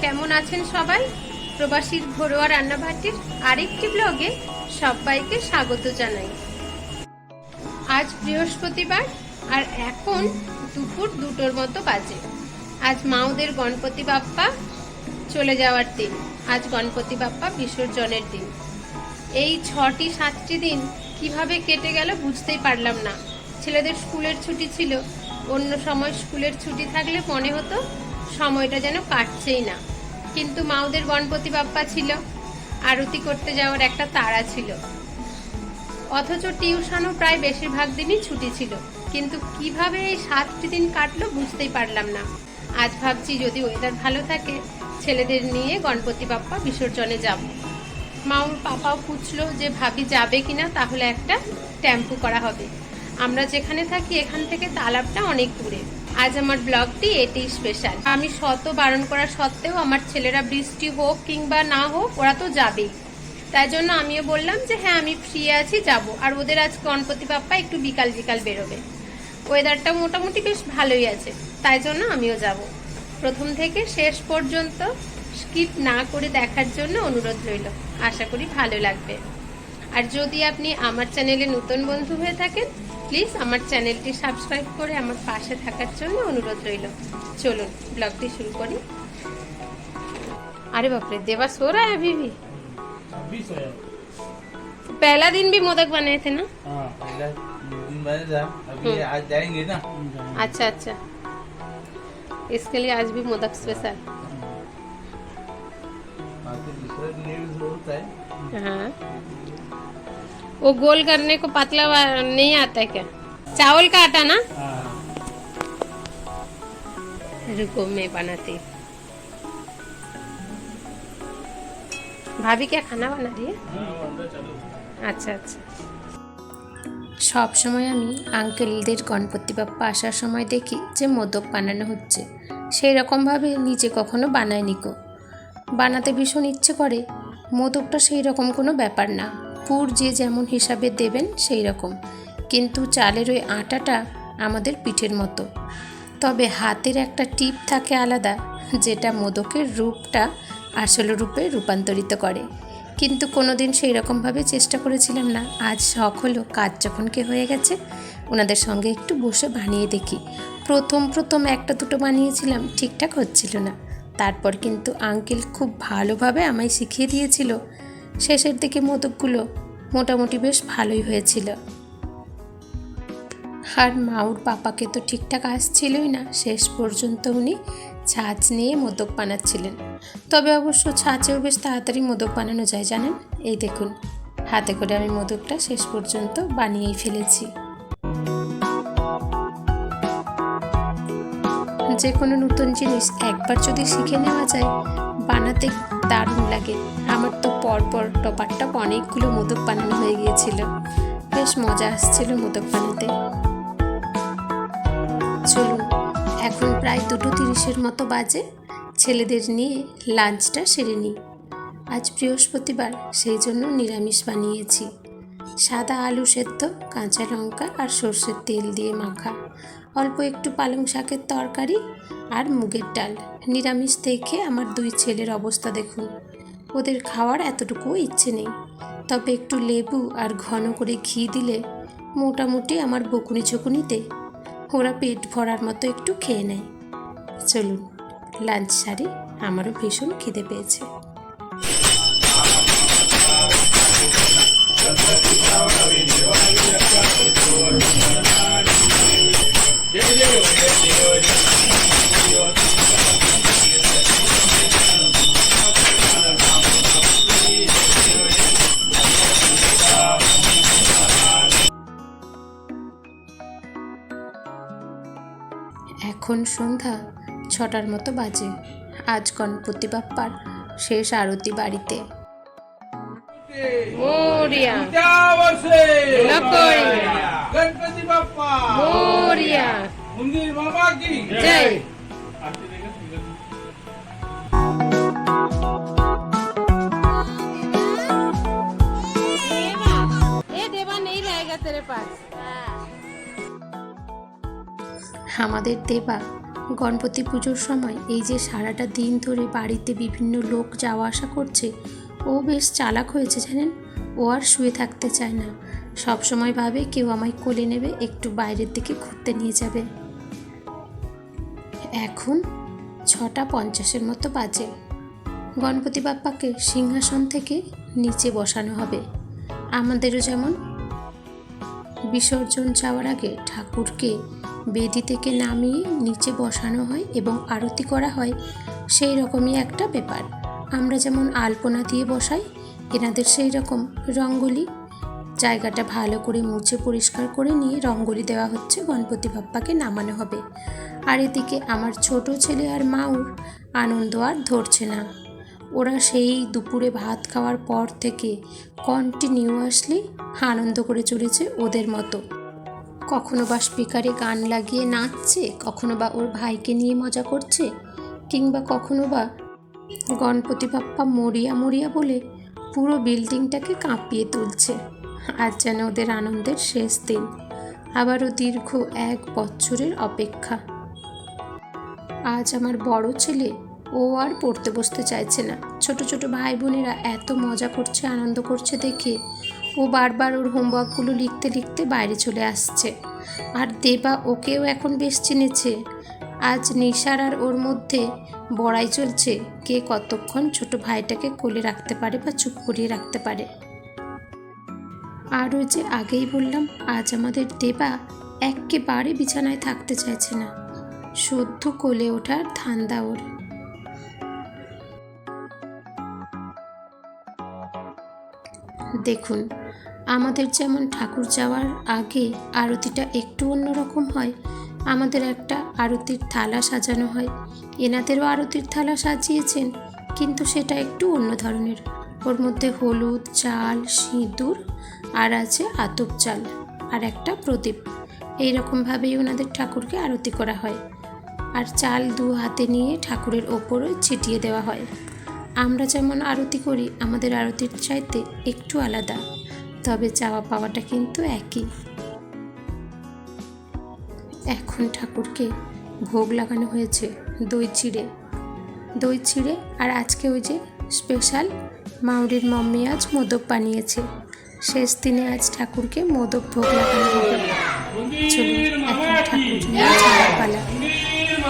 কেমন আছেন সবাই? প্রবাসীর ঘরোয়া রান্নাবাটির আরেকটি ব্লগে সবাইকে স্বাগত জানাই। আজ বৃহস্পতিবার আর এখন দুপুর দুটোর মতো বাজে। আজ মাওদের গণপতি বাপ্পা চলে যাওয়ার দিন। আজ গণপতি বাপ্পা বিসর্জনের দিন। এই ছটি সাতটি দিন কীভাবে কেটে গেল বুঝতেই পারলাম না। ছেলেদের স্কুলের ছুটি ছিল। অন্য সময় স্কুলের ছুটি থাকলে মনে হতো সময়টা যেন কাটছেই না। কিন্তু মাওদের গণপতি বাপ্পা ছিল। আরতি করতে যাওয়ার একটা তাড়া ছিল। অথচ টিউশনও প্রায় বেশিরভাগ দিনই ছুটি ছিল। কিন্তু কীভাবে এই সাতটি দিন কাটলো বুঝতেই পারলাম না। আজ ভাবছি যদি ওয়েদার ভালো থাকে, ছেলেদের নিয়ে গণপতি বাপ্পা বিসর্জনে যাব। মাউর পাপাও পুছলো যে ভাবি যাবে কিনা, তাহলে একটা টেম্পু করা হবে। আমরা যেখানে থাকি, এখান থেকে তালাবটা অনেক দূরে। আজ আমার ব্লগটি এটাই স্পেশাল আমি শত বারণ করা সত্ত্বেও আমার ছেলেরা বৃষ্টি হোক কিংবা না হোক, ওরা তো যাবেই তাই জন্য আমিও বললাম যে হ্যাঁ আমি ফ্রি আছি, যাব। আর ওদের আজ গণপতি বাপ্পা একটু বিকাল বিকাল বেরোবে। ওয়েদারটা মোটামুটি বেশ ভালোই আছে। তাই জন্য আমিও যাব। প্রথম থেকে শেষ পর্যন্ত স্কিপ না করে দেখার জন্য অনুরোধ রইল। আশা করি ভালো লাগবে। আর যদি আপনি আমার চ্যানেলে নতুন বন্ধু হয়ে থাকেন প্লিজ আমার চ্যানেলটি সাবস্ক্রাইব করে আমার পাশে থাকার জন্য অনুরোধ রইল চলুন ব্লগটি শুরু করি अरे बाप रे देवा सो रहा है अभी भी अभी सोया पहला दिन भी मोदक बनाए थे ना हाँ पहला दिन बना था अभी हम्म। आज जाएंगे ना अच्छा अच्छा इसके लिए आज भी मोदक स्पेशल बाकी दूसरा न्यूज होता है हाँ वो गोल करने को पतला वा- नहीं आता है क्या चावल का आटा ना हाँ रुको मैं बनाती भाभी क्या खाना बना रही है আচ্ছা আচ্ছা সব সময় আমি আঙ্কেলদের গণপতি বাপ্পা আসার সময় দেখি যে মোদক বানানো হচ্ছে সেই রকমভাবে নিজে কখনো বানায়নি কো বানাতে ভীষণ ইচ্ছে করে মোদকটা সেই রকম কোনো ব্যাপার না পুর যে যেমন হিসাবে দেবেন সেই রকম। কিন্তু চালের ওই আটাটা আমাদের পিঠের মতো। তবে হাতের একটা টিপ থাকে আলাদা, যেটা মোদকের রূপটা আসল রূপে রূপান্তরিত করে। কিন্তু কোনো দিন সেই রকমভাবে চেষ্টা করেছিলাম না। আজ শখ হলো, কাজ যখন কে হয়ে গেছে, ওনাদের সঙ্গে একটু বসে বানিয়ে দেখি। প্রথম প্রথম একটা দুটো বানিয়েছিলাম, ঠিকঠাক হচ্ছিল না। তারপর কিন্তু আঙ্কেল খুব ভালোভাবে আমায় শিখিয়ে দিয়েছিল শেষের দিকে মোদকগুলো মোটামুটি বেশ ভালোই হয়েছিল। আর মাউর পাপাকে তো ঠিকঠাক আসছিলই না, শেষ পর্যন্ত উনি ছাঁচ নিয়ে মোদক বানাচ্ছিলেন। তবে অবশ্য ছাঁচেও বেশ তাড়াতাড়ি মোদক বানানো যায়, জানেন? এই দেখুন, হাতে করে আমি মোদকটা শেষ পর্যন্ত বানিয়েই ফেলেছি। যে কোনো নতুন জিনিস একবার যদি শিখে নেওয়া যায়, বানাতে দারুণ লাগে। আমার তো পরপর টপার টপ অনেকগুলো মোদক বানানো হয়ে গিয়েছিল। বেশ মজা আসছিল মোদক বানাতে। চলুন, এখন প্রায় দুটো তিরিশের মতো বাজে। ছেলেদের নিয়ে লাঞ্চটা সেরে নিই। আজ বৃহস্পতিবার, সেই জন্য নিরামিষ বানিয়েছি। সাদা আলু সেদ্ধ, কাঁচা লঙ্কা আর সর্ষের তেল দিয়ে মাখা। অল্প একটু পালং শাকের তরকারি আর মুগের ডাল। নিরামিষ দেখে আমার দুই ছেলের অবস্থা দেখুন। ওদের খাওয়ার এতটুকুও ইচ্ছে নেই। তবে একটু লেবু আর ঘন করে ঘি দিলে মোটামুটি আমার বকুনি ঝুকুনিতে ওরা পেট ভরার মতো একটু খেয়ে নেয়। চলুন, লাঞ্চ সারি আমারও ভীষণ খিদে পেয়েছে। এখন সন্ধ্যা ছটার মতো বাজে। আজ গণপতি বাপ্পার শেষ আরতি বাড়িতে। আমাদের দেবা গণপতি পুজোর সময় এই যে সারাটা দিন ধরে বাড়িতে বিভিন্ন লোক যাওয়া আসা করছে ও বেশ চালাক হয়েছে জানেন? ও আর শুয়ে থাকতে চায় না। সবসময় ভাবে কেউ আমায় কোলে নেবে একটু বাইরের দিকে ঘুরতে নিয়ে যাবে। এখন ছটা পঞ্চাশের মতো বাজে। গণপতি বাপ্পাকে সিংহাসন থেকে নিচে বসানো হবে। আমাদেরও যেমন বিসর্জন যাওয়ার আগে ঠাকুরকে বেদি থেকে নামিয়ে নিচে বসানো হয় এবং আরতি করা হয়, সেই রকমই একটা ব্যাপার। আমরা যেমন আলপনা দিয়ে বসাই, এনাদের সেই রকম রঙ্গোলি। জায়গাটা ভালো করে মুছে পরিষ্কার করে নিয়ে রঙ্গোলি দেওয়া হচ্ছে গণপতি বাপ্পাকে নামানো হবে। আর এদিকে আমার ছোট ছেলে আর মাউর আনন্দ আর ধরছে না। ওরা সেই দুপুরে ভাত খাওয়ার পর থেকে কন্টিনিউয়াসলি আনন্দ করে চলেছে ওদের মতো। কখনো বা স্পিকারে গান লাগিয়ে নাচছে, কখনো বা ওর ভাইকে নিয়ে মজা করছে, কিংবা কখনো বা গণপতি বাপ্পা মরিয়া মরিয়া বলে পুরো বিল্ডিংটাকে কাঁপিয়ে তুলছে। আজ যেন ওদের আনন্দের শেষ দিন। আবারও দীর্ঘ এক বছরের অপেক্ষা। আজ আমার বড় ছেলে, ও আর পড়তে বসতে চাইছে না। ছোট ছোট ভাই বোনেরা এত মজা করছে, আনন্দ করছে দেখে। ও বারবার ওর হোমওয়ার্কগুলো লিখতে লিখতে বাইরে চলে আসছে। আর দেবা ওকেও এখন বেশ চিনেছে। আজ নিশার আর ওর মধ্যে বড়াই চলছে, কে কতক্ষণ ছোট ভাইটাকে কোলে রাখতে পারে বা চুপ করিয়ে রাখতে পারে। আর ওই যে আগেই বললাম, আজ আমাদের দেবা একেবারে বিছানায় থাকতে চাইছে না। সদ্য কোলে ওঠার ধান্দা ওর। দেখুন, আমাদের যেমন ঠাকুর যাওয়ার আগে আরতিটা একটু অন্যরকম হয়, আমাদের একটা আরতির থালা সাজানো হয়। এনাদেরও আরতির থালা সাজিয়েছেন, কিন্তু সেটা একটু অন্য ধরনের। ওর মধ্যে হলুদ, চাল, সিঁদুর আর আছে আতপ চাল আর একটা প্রদীপ। এইরকমভাবেই ওনাদের ঠাকুরকে আরতি করা হয়। আর চাল দু হাতে নিয়ে ঠাকুরের ওপরে ছিটিয়ে দেওয়া হয়। আমরা যেমন আরতি করি, আমাদের আরতির চাইতে একটু আলাদা, তবে চাওয়া পাওয়াটা কিন্তু একই। এখন ঠাকুরকে ভোগ লাগানো হয়েছে দই চিড়ে। দই চিড়ে আর আজকে ওই যে স্পেশাল মাউরির মম্মি আজ মোদক বানিয়েছে। শেষ দিনে আজ ঠাকুরকে মোদক ভোগ লাগানো হবে। চলুন, এখন ঠাকুর পালা।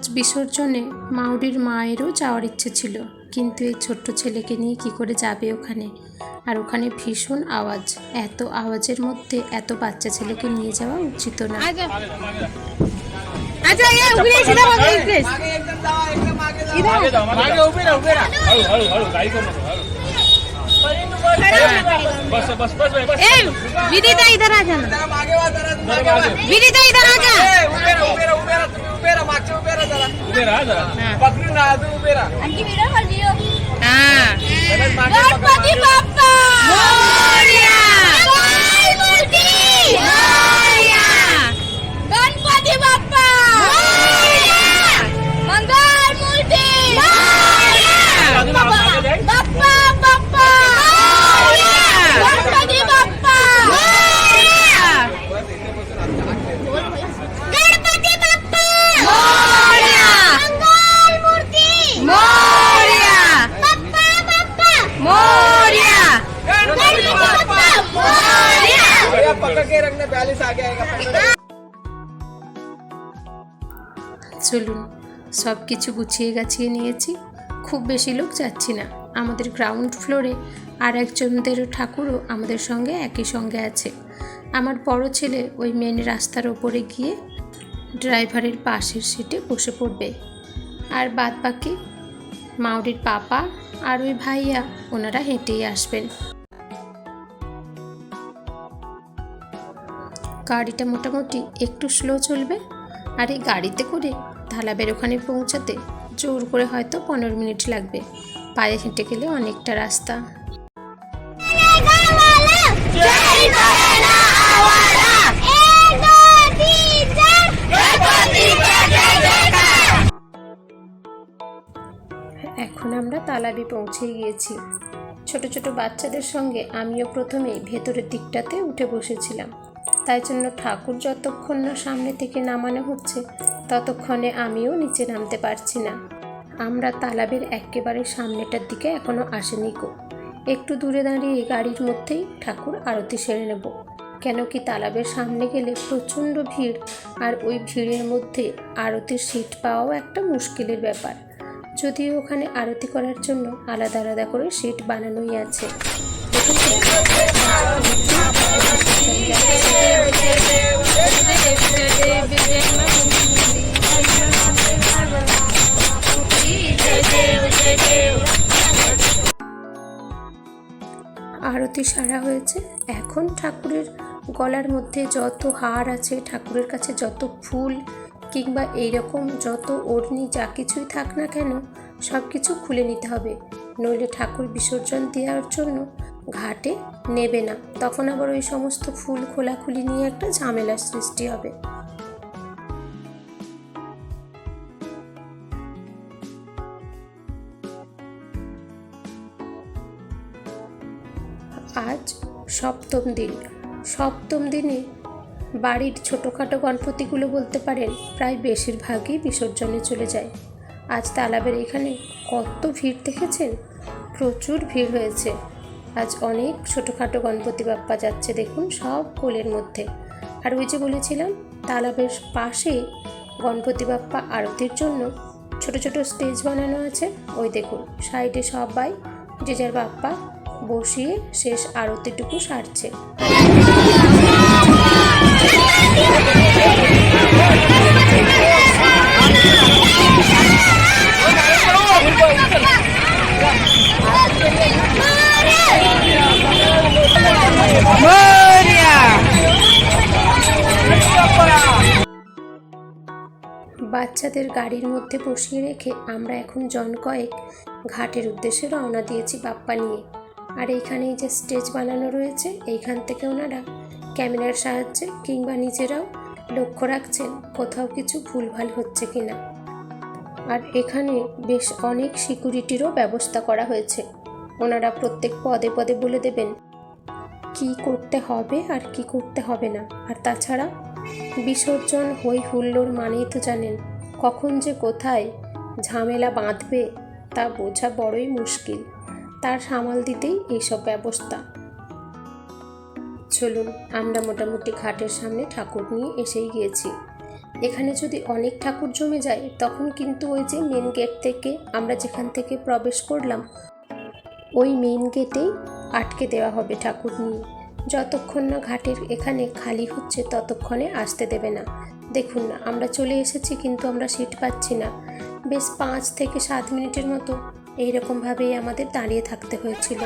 আজ বিসর্জনে মাউরির মায়েরও যাওয়ার ইচ্ছে ছিল কিন্তু এই ছোট্ট ছেলেকে নিয়ে কি করে যাবে ওখানে? আর ওখানে ভীষণ আওয়াজ এত আওয়াজের মধ্যে এত বাচ্চা ছেলেকে নিয়ে যাওয়া উচিত না। আচ্ছা बस बस बस बस ए विदिता इधर आ जाना। जरा उबेरा विदिता इधर आ जा। हाँ गणपती बाप्पा! के रखना बयालीस आगे आएगा চলুন সব কিছু গুছিয়ে গাছিয়ে নিয়েছি খুব বেশি লোক যাচ্ছি না আমাদের গ্রাউন্ড ফ্লোরে আর একজনদের ঠাকুরও আমাদের সঙ্গে একই সঙ্গে আছে আমার বড় ছেলে ওই মেন রাস্তার ওপরে গিয়ে ড্রাইভারের পাশের সিটে বসে পড়বে আর বাদ বাকি মাউরির পাপা আর ওই ভাইয়া ওনারা হেঁটেই আসবেন গাড়িটা মোটামুটি একটু স্লো চলবে আর এই গাড়িতে করে ধালাবের ওখানে পৌঁছাতে জোর করে হয়তো পনেরো মিনিট লাগবে। পায়ে হেঁটে গেলে অনেকটা রাস্তা। এখন আমরা তালাবি পৌঁছে গিয়েছি। ছোট ছোট বাচ্চাদের সঙ্গে আমিও প্রথমেই ভেতরের দিকটাতে উঠে বসেছিলাম। তাই জন্য ঠাকুর যতক্ষণ না সামনে থেকে নামানো হচ্ছে, ততক্ষণে আমিও নিচে নামতে পারছি না। আমরা তালাবের একেবারে সামনেটার দিকে এখনও আসেনি গো। একটু দূরে দাঁড়িয়ে গাড়ির মধ্যেই ঠাকুর আরতি সেরে নেব। কেন কি তালাবের সামনে গেলে প্রচণ্ড ভিড়, আর ওই ভিড়ের মধ্যে আরতির সিট পাওয়াও একটা মুশকিলের ব্যাপার। যদিও ওখানে আরতি করার জন্য আলাদা আলাদা করে সিট বানানোই আছে। আরতি সারা হয়েছে। এখন ঠাকুরের গলার মধ্যে যত হার আছে, ঠাকুরের কাছে যত ফুল কিংবা এইরকম যত ওড়নি যা কিছুই থাক না কেন সব কিছু খুলে নিতে হবে। নইলে ঠাকুর বিসর্জন দেওয়ার জন্য ঘাটে নেবে না। তখন আবার ওই সমস্ত ফুল খোলাখুলি নিয়ে একটা ঝামেলার সৃষ্টি হবে। আজ সপ্তম দিন। সপ্তম দিনে বাড়ির ছোটোখাটো গণপতিগুলো বলতে পারেন, প্রায় বেশিরভাগই বিসর্জনে চলে যায়। আজ তালাবের এখানে কত ভিড় দেখেছেন? প্রচুর ভিড় হয়েছে। আজ অনেক ছোটোখাটো গণপতি বাপ্পা যাচ্ছে দেখুন সব কোলের মধ্যে। আর ওই যে বলেছিলাম, তালাবের পাশে গণপতি বাপ্পা আরতির জন্য ছোট ছোট স্টেজ বানানো আছে। ওই দেখুন, সাইডে সবাই যে যার বাপ্পা বসিয়ে শেষ আরতিটুকু সারছে। বাচ্চাদের গাড়ির মধ্যে বসিয়ে রেখে আমরা এখন জন কয়েক ঘাটের উদ্দেশ্যে রওনা দিয়েছি বাপ্পা নিয়ে। আর এইখানে যে স্টেজ বানানো রয়েছে, এইখান থেকে ওনারা ক্যামেরার সাহায্যে কিংবা নিজেরাও লক্ষ্য রাখছেন কোথাও কিছু ভুলভাল হচ্ছে কি না আর এখানে বেশ অনেক সিকিউরিটিরও ব্যবস্থা করা হয়েছে। ওনারা প্রত্যেক পদে পদে বলে দেবেন, কি করতে হবে আর কি করতে হবে না। আর তাছাড়া, বিসর্জন হই হুল্লোড় মানেই তো জানেন কখন যে কোথায় ঝামেলা বাঁধবে তা বোঝা বড়ই মুশকিল। তার সামাল দিতেই এইসব ব্যবস্থা। চলুন, আমরা মোটামুটি ঘাটের সামনে ঠাকুর নিয়ে এসেই গিয়েছি। এখানে যদি অনেক ঠাকুর জমে যায়, তখন কিন্তু ওই যে মেন গেট থেকে আমরা যেখান থেকে প্রবেশ করলাম, ওই মেন গেটেই আটকে দেওয়া হবে ঠাকুর নিয়ে। যতক্ষণ না ঘাটের এখানে খালি হচ্ছে, ততক্ষণে আসতে দেবে না। দেখুন না, আমরা চলে এসেছি কিন্তু আমরা সিট পাচ্ছি না। বেশ পাঁচ থেকে সাত মিনিটের মতো এইরকমভাবেই আমাদের দাঁড়িয়ে থাকতে হয়েছিল।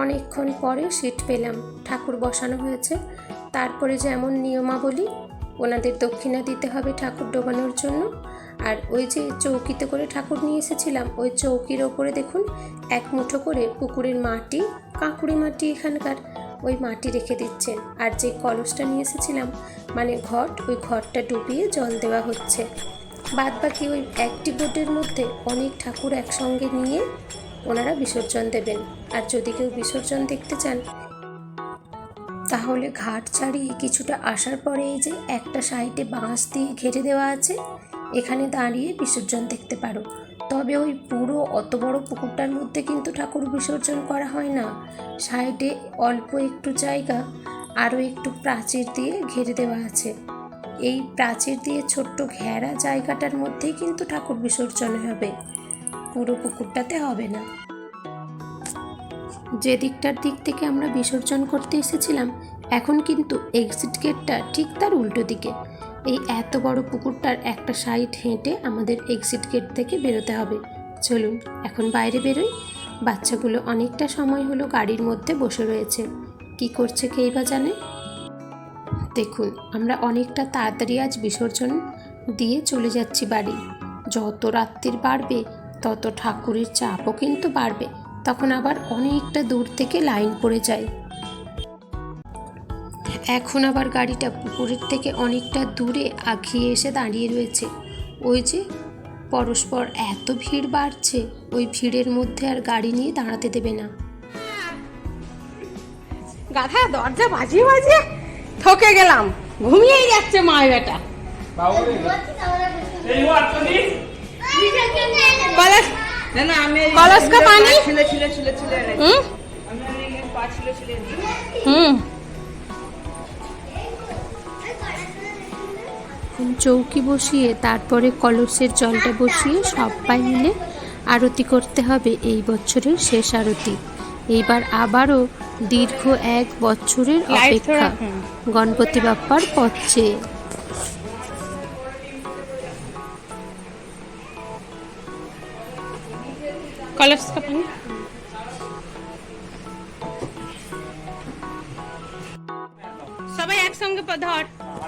অনেকক্ষণ পরে সিট পেলাম। ঠাকুর বসানো হয়েছে। তারপরে যেমন নিয়মাবলী, ওনাদের দক্ষিণা দিতে হবে ঠাকুর ডোবানোর জন্য। আর ওই যে চৌকিতে করে ঠাকুর নিয়ে এসেছিলাম, ওই চৌকির ওপরে দেখুন, এক মুঠো করে পুকুরের মাটি, কাঁকুড়ি মাটি এখানকার। ওই মাটি রেখে দিচ্ছেন। আর যে কলসটা নিয়ে এসেছিলাম মানে ঘট, ওই ঘরটা ডুবিয়ে জল দেওয়া হচ্ছে। বাদ বাকি ওই একটি বোটের মধ্যে অনেক ঠাকুর একসঙ্গে নিয়ে ওনারা বিসর্জন দেবেন। আর যদি কেউ বিসর্জন দেখতে চান, তাহলে ঘাট ছাড়িয়ে কিছুটা আসার পরে এই যে একটা সাইডে বাঁশ দিয়ে ঘিরে দেওয়া আছে, এখানে দাঁড়িয়ে বিসর্জন দেখতে পারো। তবে ওই পুরো অত বড় পুকুরটার মধ্যে কিন্তু ঠাকুর বিসর্জন করা হয় না। সাইডে অল্প একটু জায়গা, আরও একটু প্রাচীর দিয়ে ঘিরে দেওয়া আছে। এই প্রাচীর দিয়ে ছোট্ট ঘেরা জায়গাটার মধ্যেই কিন্তু ঠাকুর বিসর্জন হবে। পুরো পুকুরটাতে হবে না। যে দিকটার দিক থেকে আমরা বিসর্জন করতে এসেছিলাম, এখন কিন্তু এক্সিট গেটটা ঠিক তার উল্টো দিকে। এই এত বড় পুকুরটার একটা সাইড হেঁটে আমাদের এক্সিট গেট থেকে বেরোতে হবে। চলুন, এখন বাইরে বেরোই। বাচ্চাগুলো অনেকটা সময় হলো গাড়ির মধ্যে বসে রয়েছে। কি করছে কেই বা জানে? দেখুন, আমরা অনেকটা তাড়াতাড়ি আজ বিসর্জন দিয়ে চলে যাচ্ছি বাড়ি। যত রাত্রির বাড়বে, তত ঠাকুরের চাপও কিন্তু বাড়বে। তখন আবার অনেকটা দূর থেকে লাইন পড়ে যায়। এখন আবার গাড়িটা পুকুরের থেকে অনেকটা দূরে আগিয়ে এসে দাঁড়িয়ে রয়েছে। ওই যে পরস্পর এত ভিড় বাড়ছে ওই ভিড়ের মধ্যে আর গাড়ি নিয়ে দাঁড়াতে দেবে না। গাধা দরজা বাজিয়ে বাজিয়ে ঠকে গেলাম। ঘুমিয়েই যাচ্ছে মা বেটা। হুম? হুম। আমি এই পা ছিলে ছিলে হুম চৌকি বসিয়ে তারপরে কলসের জলটা বসিয়ে সবাই মিলে আরতি করতে হবে এই বছরের শেষ আরতি এইবার আবারও দীর্ঘ এক বছরের লাইট অপেক্ষা থোড়া হুম। গণপতি বাপ্পার পথ চেয়ে কলস का पानी সবাই একসঙ্গে প- ধর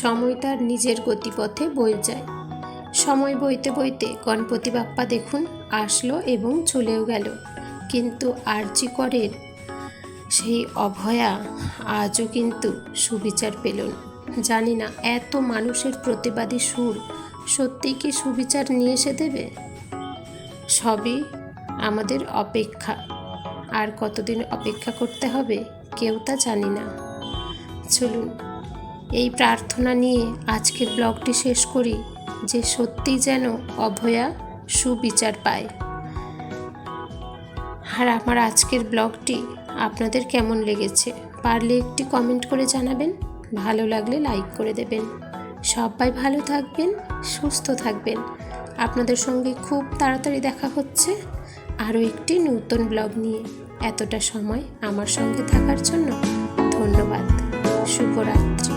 সময় তার নিজের গতিপথে বয়ে যায়। সময় বইতে বইতে গণপতি বাপ্পা দেখুন আসলো এবং চলেও গেল। কিন্তু আরজি করের সেই অভয়া আজও কিন্তু সুবিচার পেল না। জানি না এত মানুষের প্রতিবাদী সুর সত্যিই কি সুবিচার নিয়ে এসে দেবে? সবই আমাদের অপেক্ষা। আর কতদিন অপেক্ষা করতে হবে কেউ তা জানি না। চলুন এই প্রার্থনা নিয়ে আজকের ব্লগটি শেষ করি, যে সত্যি যেন অভয়া সুবিচার পায়। আর আমার আজকের ব্লগটি আপনাদের কেমন লেগেছে, পারলে একটি কমেন্ট করে জানাবেন, ভালো লাগলে লাইক করে দেবেন। সবাই ভালো থাকবেন, সুস্থ থাকবেন। আপনাদের সঙ্গে খুব তাড়াতাড়ি দেখা হচ্ছে আরও একটি নতুন ব্লগ নিয়ে। এতটা সময় আমার সঙ্গে থাকার জন্য ধন্যবাদ। শুভরাত্রি।